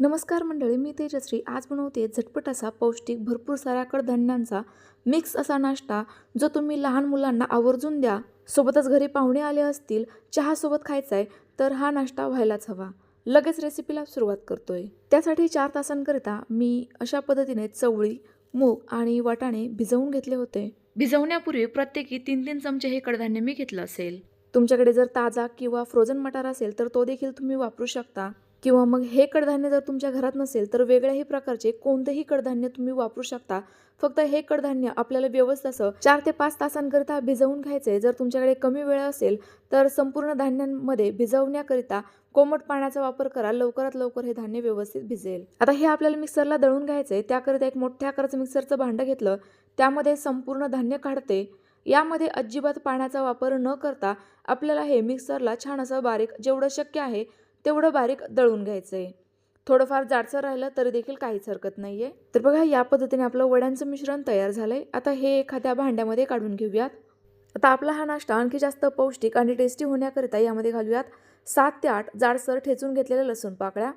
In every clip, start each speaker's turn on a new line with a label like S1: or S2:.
S1: नमस्कार मंडळी मी तेजश्री. आज बनवते झटपट असा पौष्टिक भरपूर साऱ्या कडधान्यांचा मिक्स असा नाश्ता जो तुम्ही लहान मुलांना आवर्जून द्या. सोबतच घरी पाहुणे आले असतील चहासोबत खायचा आहे तर हा नाश्ता व्हायलाच हवा. लगेच रेसिपीला सुरुवात करतोय. त्यासाठी चार तासांकरिता मी अशा पद्धतीने चवळी मूग आणि वाटाणे भिजवून घेतले होते. भिजवण्यापूर्वी प्रत्येकी तीन तीन चमचे हे कडधान्य मी घेतलं असेल. तुमच्याकडे जर ताजा किंवा फ्रोझन मटार असेल तर तो देखील तुम्ही वापरू शकता. किंवा मग हे कडधान्य जर तुमच्या घरात नसेल तर वेगळ्याही प्रकारचे कोणतेही कडधान्य तुम्ही वापरू शकता. फक्त हे कडधान्य आपल्याला व्यवस्थित असं चार ते पाच तासांकरिता भिजवून घ्यायचे जर तुमच्याकडे कमी वेळ असेल तर संपूर्ण धान्यांमध्ये भिजवण्याकरिता कोमट पाण्याचा वापर करा. लवकरात लवकर हे धान्य व्यवस्थित भिजेल. आता हे आपल्याला मिक्सरला दळून घ्यायचंय. त्याकरिता एक मोठ्या आकाराचं मिक्सरचं भांडं घेतलं. त्यामध्ये संपूर्ण धान्य काढते. यामध्ये अजिबात पाण्याचा वापर न करता आपल्याला हे मिक्सरला छान असं बारीक जेवढं शक्य आहे तेवढं बारीक दळून घ्यायचं आहे थोडंफार जाडसर राहिलं तरी देखील काहीच हरकत नाही आहे तर बघा या पद्धतीने आपलं वड्यांचं मिश्रण तयार झालं आहे आता हे एखाद्या भांड्यामध्ये काढून घेऊयात. आता आपला हा नाश्ता आणखी जास्त पौष्टिक आणि टेस्टी होण्याकरिता यामध्ये घालूयात सात ते आठ जाडसर ठेचून घेतलेल्या लसूण पाकळ्या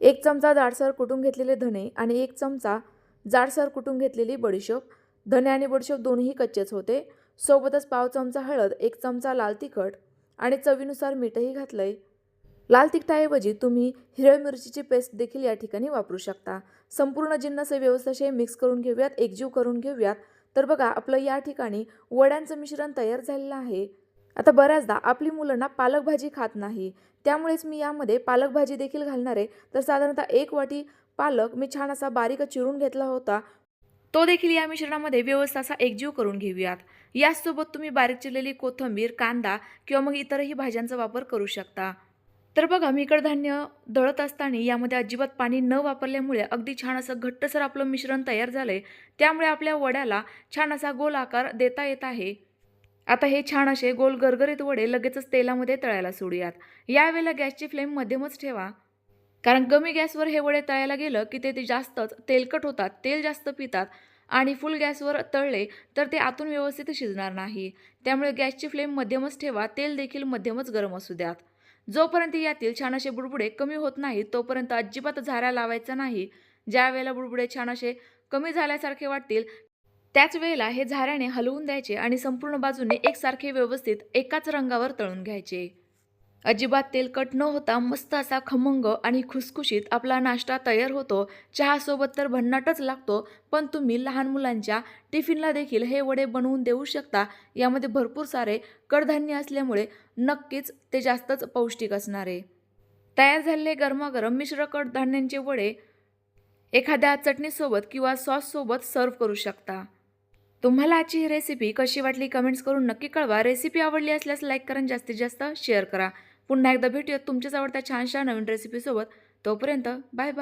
S1: एक चमचा जाडसर कुटून घेतलेले धणे आणि एक चमचा जाडसर कुटून घेतलेली बडीशोप. धणे आणि बडीशोप दोन्ही कच्चेच होते. सोबतच पाव चमचा हळद एक चमचा लाल तिखट आणि चवीनुसार मीठही घातलं आहे लाल तिखटाऐवजी तुम्ही हिरव्या मिरचीची पेस्ट देखील या ठिकाणी वापरू शकता. संपूर्ण जिन्नस हे व्यवस्थाशी मिक्स करून घेऊयात एकजीव करून घेऊयात. तर बघा आपलं या ठिकाणी वड्यांचं मिश्रण तयार झालेलं आहे. आता बऱ्याचदा आपली मुलं ना पालक भाजी खात नाही. त्यामुळेच मी यामध्ये पालक भाजी देखील घालणार आहे. तर साधारणतः एक वाटी पालक मी छान असा बारीक चिरून घेतला होता. तो देखील या मिश्रणामध्ये व्यवस्थित असा एकजीव करून घेऊयात. याचसोबत तुम्ही बारीक चिरलेली कोथिंबीर कांदा किंवा मग इतरही भाज्यांचा वापर करू शकता. तर बघा मी कडधान्य दळत असताना यामध्ये अजिबात पाणी न वापरल्यामुळे अगदी छान असं घट्टसर आपलं मिश्रण तयार झालं आहे त्यामुळे आपल्या वड्याला छान असा गोल आकार देता येत आहे. आता हे छान असे गोल गरगरीत वडे लगेचच तेलामध्ये तळायला सोडूयात. यावेळेला गॅसची फ्लेम मध्यमच ठेवा. कारण कमी गॅसवर हे वडे तळायला गेलं की ते ते जास्तच तेलकट होतात तेल जास्त पितात आणि फुल गॅसवर तळले तर ते आतून व्यवस्थित शिजणार नाही. त्यामुळे गॅसची फ्लेम मध्यमच ठेवा तेल देखील मध्यमच गरम असू द्यात. जोपर्यंत यातील छान असे बुडबुडे कमी होत नाहीत तोपर्यंत अजिबात झाऱ्या लावायचा नाही. ज्या वेळेला बुडबुडे छान असे कमी झाल्यासारखे वाटतील त्याच वेळेला हे झाऱ्याने हलवून द्यायचे आणि संपूर्ण बाजूने एकसारखे व्यवस्थित एकाच रंगावर तळून घ्यायचे. अजिबात तेलकट न होता मस्त असा खमंग आणि खुसखुशीत आपला नाश्ता तयार होतो. चहासोबत तर भन्नाटच लागतो पण तुम्ही लहान मुलांच्या टिफिनला देखील हे वडे बनवून देऊ शकता. यामध्ये भरपूर सारे कडधान्य असल्यामुळे नक्कीच ते जास्तच पौष्टिक असणार. आहे तयार झालेले गरमागरम मिश्र कडधान्यांचे वडे एखाद्या चटणीसोबत किंवा सॉससोबत सर्व करू शकता. तुम्हाला आजची ही रेसिपी कशी वाटली कमेंट्स करून नक्की कळवा. रेसिपी आवडली असल्यास लाईक करा जास्तीत जास्त शेअर करा. पुन्हा एकदा भेटूयात तुमच्याच आवडत्या छानशा नवीन रेसिपीसोबत तोपर्यंत बाय बाय